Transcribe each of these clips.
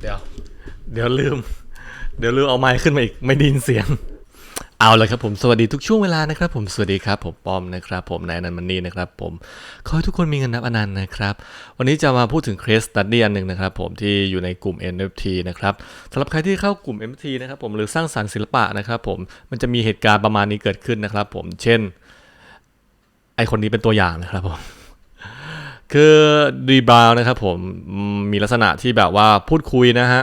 เดี๋ยว เดี๋ยวลืม เดี๋ยวลืมเอาไมค์ขึ้นมาอีกไม่ไดยินเสียง เอาละครับผมสวัสดีทุกช่วงเวลานะครับ ผมสวัสดีครับ ผมป้อมนะครับ ผมนายนันมันนี่นะครับ ผมขอให้ทุกคนมีเงินนับอนันต์นะครับ วันนี้จะมาพูดถึงเคสตัดดี้อันหนึ่งนะครับ ผมที่อยู่ในกลุ่ม NFT นะครับสำหรับใครที่เข้ากลุ่ม NFT นะครับผมหรือสร้างสรรค์ศิลปะนะครับผมมันจะมีเหตุการณ์ประมาณนี้เกิดขึ้นนะครับ ผมเช่น ไอคนนี้เป็นตัวอย่างนะครับผม คือดีบราวนะครับผมมีลักษณะที่แบบว่าพูดคุยนะฮะ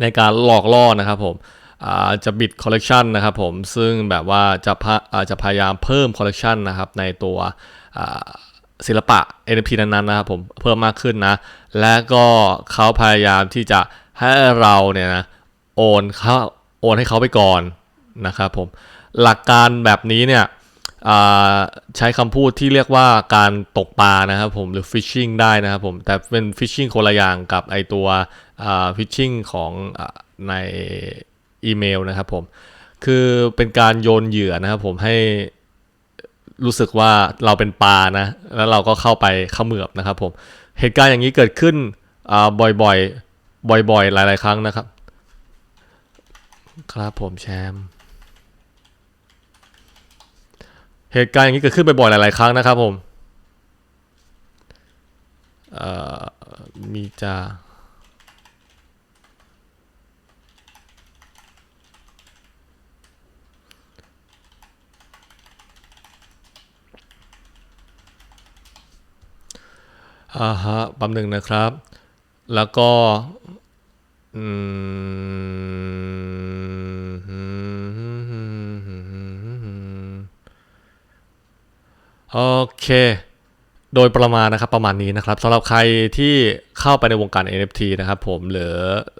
ในการหลอกล่อนะครับผมจะบิดคอลเลกชันนะครับผมซึ่งแบบว่าจะพจะพยายามเพิ่มคอลเลกชันนะครับในตัวศิลปะ NFT นั้นๆนะครับผมเพิ่มมากขึ้นนะ และก็เขาพยายามที่จะให้เราเนี่ยนะโอนเขาโอนให้เขาไปก่อนนะครับผมหลักการแบบนี้เนี่ย ใช้คำพูดที่เรียกว่าการตกปลานะครับผมหรือ fishing ได้นะครับผมแต่เป็น fishing คนละอย่างกับไอตัวอ่า fishing ของอในอีเมลนะครับผมคือเป็นการโยนเหยื่อนะครับผมให้รู้สึกว่าเราเป็นปลานะ แล้วเราก็เข้าไปเขมือบนะครับผมเหตุการณ์อย่างนี้เกิดขึ้นบ่อยๆบ่อยๆ หลายๆ ครั้งนะครับ ครับผมแชมป์ เหตุการณ์อย่างนี้เกิดขึ้นบ่อยๆหลายๆครั้งนะครับผมมีจะอ่าฮะแป๊บหนึ่งนะครับ แล้วก็ อืม โอเค โดยประมาณนะครับประมาณนี้นะครับสำหรับใครที่เข้าไปในวงการ NFT นะครับผมหรือ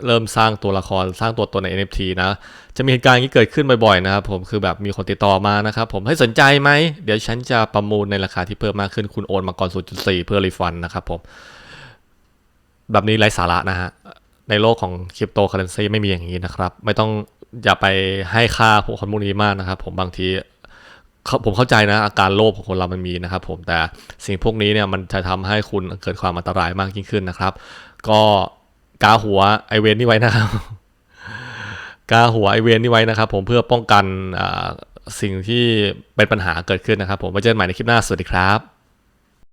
เริ่มสร้างตัวละครสร้างตัวตนใน NFT นะจะมีเหตุการณ์อย่างนี้เกิดขึ้นบ่อยๆนะครับผมคือแบบมีคนติดต่อมานะครับผมให้สนใจไหมเดี๋ยวฉันจะประมูลในราคาที่เพิ่มมากขึ้นคุณโอนมาก่อน 0.4 เพื่อรีฟันนะครับผมแบบนี้ไร้สาระนะฮะในโลกของคริปโตเคอเรนซีไม่มีอย่างนี้นะครับ ไม่ต้องอย่าไปให้ค่าพวกคนพวกนี้มากนะครับ ผมบางที ผมเข้าใจนะอาการโลภของคนเรามันมีนะครับผมแต่สิ่งพวกนี้เนี่ยมันจะทำให้คุณเกิดความอันตรายมากยิ่งขึ้นนะครับ ก็กาหัวไอเวนนี่ไว้นะครับกาหัวไอเวนนี่ไว้นะครับ ผมเพื่อป้องกันอ่าสิ่งที่เป็นปัญหาเกิดขึ้นนะครับ ผมไว้เจอกันใหม่ในคลิปหน้าสวัสดีครับ